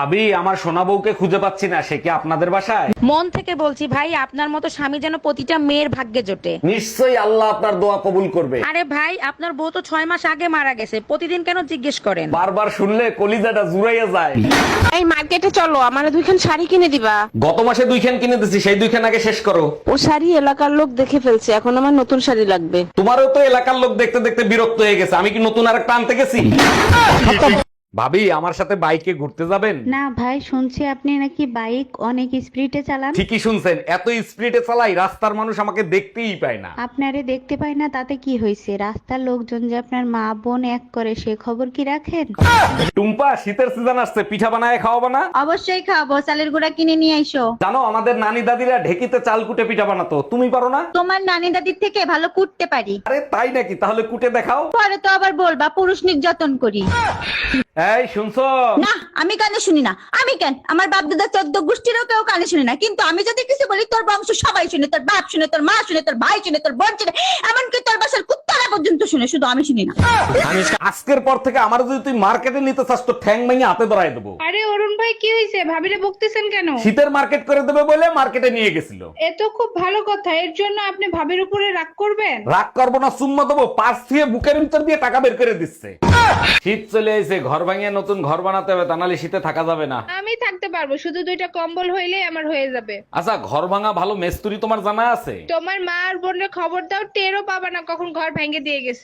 ভাবি আমার সোনা বউকে খুঁজে পাচ্ছি না সে কি আপনাদের বাসায়? মন থেকে বলছি ভাই আপনার মতো স্বামী যেন প্রতিটা মেয়ের ভাগ্যে জোটে। নিশ্চয়ই আল্লাহ আপনার দোয়া কবুল করবে। আরে ভাই আপনার বউ তো ছয় মাস আগে মারা গেছে প্রতিদিন কেন জিজ্ঞেস করেন? বারবার শুনলে কলিজাটা জুড়াইয়া যায়। এই মার্কেটে চলো আমার দুইখান শাড়ি কিনে দিবা। গত মাসে দুইখান কিনে দিছি সেই দুইখান আগে শেষ করো। ও শাড়ি এলাকার লোক দেখে ফেলছে এখন আমার নতুন শাড়ি লাগবে। তোমারও তো এলাকার লোক দেখতে দেখতে বিরক্ত হয়ে গেছে আমি কি নতুন আরেকটা আনতে গেছি? ভাবি আমার সাথে বাইকে ঘুরতে যাবেন? না ভাই শুনছি আপনি নাকি বাইক অনেক স্পিডে চালান। ঠিকই শুনছেন এত স্পিডে চালাই রাস্তার মানুষ আমাকে দেখতেই পায় না। আপনারে দেখতে পায় না তাতে কি হয়েছে? রাস্তার লোকজন যে আপনার মা বোন এক করে সে খবর কি রাখেন? টুম্পা শীতের সিজন আসছে পিঠা বানায় খাওয়াবো না? অবশ্যই খাব চালের গুঁড়া কিনে নিয়ে আইসো। জানো আমাদের নানি দাদিরা ঢেকিতে চাল কুটে পিঠা বানাতো তুমি পারো না? তোমার নানি দাদির থেকে ভালো কুটতে পারি। আরে তাই নাকি তাহলে কুটে দেখাও। পরে তো আবার বলবা পুরুষ নির্যাতন করি। এই, শুনছো? না, আমি কানে শুনি না। আমি কেন? আমার বাপ দাদা চোদ্দ গোষ্ঠীরও কেউ কানে শুনি না। কিন্তু আমি যদি কিছু বলি, তোর বংশ সবাই শুনে, তোর বাপ শুনে, তোর মা শুনে, তোর ভাই শুনে, তোর বোন শুনে, এমনকি তোর বাসার শুনে শুধু আমি শুনি না। আজকের পর থেকে আমার যদি তুই মার্কেটে নিতে চাস তো ঠ্যাং ভেঙে হাতে ধরাই দেবো। আরে অরুণ ভাই কি হয়েছে ভাবিরে বকতেছেন কেন? শীতের মার্কেট করে দেবে বলে মার্কেটে নিয়ে গেছিল। এ তো খুব ভালো কথা। এর জন্য আপনি ভাবির উপরে রাগ করবেন? রাগ করব না সুম্মা দেবো। পার্স দিয়ে বুকের ভিতর দিয়ে টাকা বের করে দিচ্ছে। শীত চলে এসে ঘর ভাঙিয়ে নতুন ঘর বানাতে হবে তা নাহলে শীতে থাকা যাবে না। আমি থাকতে পারব শুধু দুইটা কম্বল হইলেই আমার হয়ে যাবে। আচ্ছা ঘর ভাঙা ভালো মেস্তুরি তোমার জানা আছে? তোমার মা আর বোনের খবর দাও টেরও পাবা না কখন ঘর ভেঙে দিয়ে গেছে।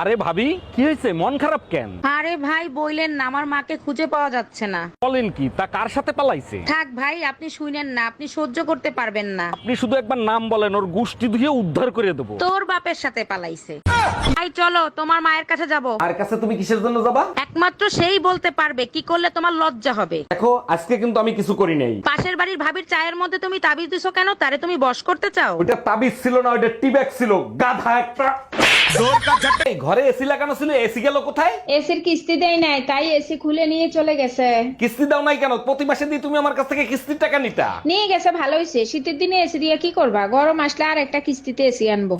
আরে ভাবি কি হয়েছে? মন খারাপ কেন? আরে ভাই বইলেন না আমার মাকে খুঁজে পাওয়া যাচ্ছে না। বলেন কি তা কার সাথে পালাইছে? থাক ভাই আপনি শুনেন না আপনি সহ্য করতে পারবেন না। আপনি শুধু একবার নাম বলেন ওর গুষ্টি ধুয়ে উদ্ধার করে দেবো। তোর বাপের সাথে পালাইছে। ভাই চলো তোমার মায়ের কাছে যাব। আর কাছে তুমি কিসের জন্য যাবা? একমাত্র সেই বলতে পারবে কি করলে তোমার লজ্জা হবে। দেখো আজকে কিন্তু আমি কিছু করি নাই। পাশের বাড়ির ভাবির চায়ের মধ্যে তুমি তাবিজ দিছো কেন? তারে তুমি বশ করতে চাও? ওটা তাবিজ ছিল না ওটা টিব্যাগ ছিল। গাধা একটা ঘরে এসি লাগানো ছিল এসি গেল কোথায়? এসির কিস্তি দেয় নাই তাই এসি খুলে নিয়ে চলে গেছে। কিস্তি দাও নাই কেন? প্রতি মাসে দিয়ে তুমি আমার কাছ থেকে কিস্তির টাকা নিতা। নিয়ে গেছে ভালো হয়েছে শীতের দিনে এসি দিয়ে কি করবা? গরম আসলে আর একটা কিস্তিতে এসি আনব।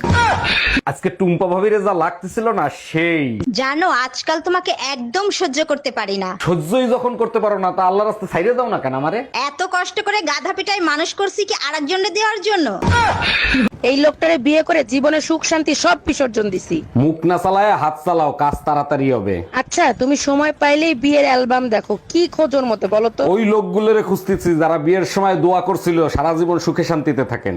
আজকে টুম্পা ভাবির যা লাগতেছিল না সেই। জানো আজকাল তোমাকে একদম সহ্য করতে পারি না। সহ্যই যখন করতে পারো না তা আল্লাহ রাস্তা ছাইড়ে দাও না কেন আমারে? এত কষ্ট করে গাধা পিটায় মানুষ করছি কি আরেকজনে দেওয়ার জন্য? এই লোকটারে বিয়ে করে জীবনে সুখ শান্তি সব বিসর্জন দিছি। মুখ না চালায় হাত চালাও কাজ তাড়াতাড়ি হবে। আচ্ছা তুমি সময় পাইলেই বিয়ের অ্যালবাম দেখো। কি খোঁজোর মতো বলো তো? ওই লোকগুলোরে খুঁজতেছি যারা বিয়ের সময় দোয়া করছিল সারা জীবন সুখে শান্তিতে থাকেন।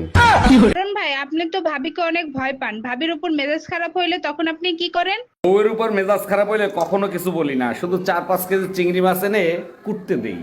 অরুণ ভাই আপনি তো ভাবিকে অনেক ভয় পান। ভাবির উপর মেজাজ খারাপ হইলে তখন আপনি কি করেন? ওর উপর মেজাজ খারাপ হইলে কখনো কিছু বলি না। শুধু চার পাঁচ কেজি চিংড়ি মাছ এনে কুটতে দেই।